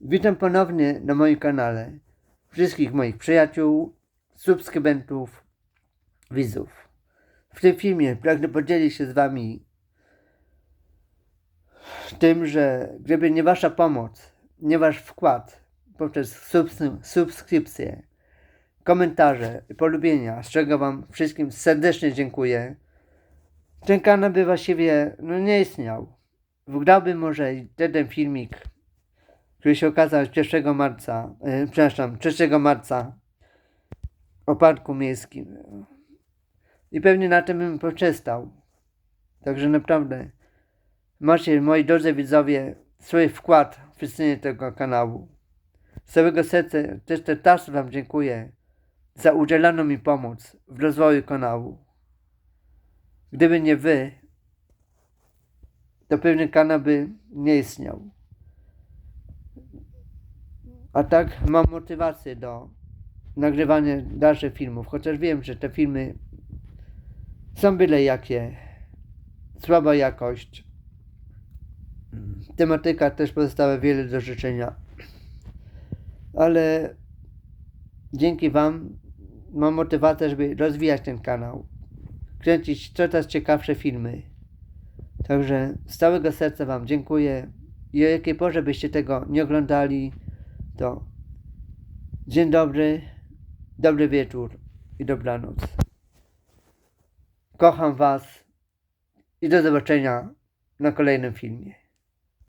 Witam ponownie na moim kanale wszystkich moich przyjaciół, subskrybentów, widzów. W tym filmie pragnę podzielić się z Wami tym, że gdyby nie Wasza pomoc, nie Wasz wkład poprzez subs- subskrypcje, komentarze, polubienia, z czego Wam wszystkim serdecznie dziękuję, ten kanał by właściwie no, nie istniał. Wgrałbym może jeden filmik który się okazał 1 marca, e, przepraszam, 3 marca o parku miejskim. I pewnie na tym bym poprzestał. Także naprawdę macie, moi drodzy widzowie, swój wkład w istnienie tego kanału. Z całego serca też te też Wam dziękuję za udzieloną mi pomoc w rozwoju kanału. Gdyby nie Wy, to pewnie kanał by nie istniał. A tak mam motywację do nagrywania dalszych filmów, chociaż wiem, że te filmy są byle jakie, słaba jakość. Tematyka też pozostawia wiele do życzenia. Ale dzięki Wam mam motywację, żeby rozwijać ten kanał, kręcić coraz ciekawsze filmy. Także z całego serca Wam dziękuję i o jakiej porze byście tego nie oglądali, to dzień dobry, dobry wieczór i dobranoc. Kocham Was i do zobaczenia na kolejnym filmie.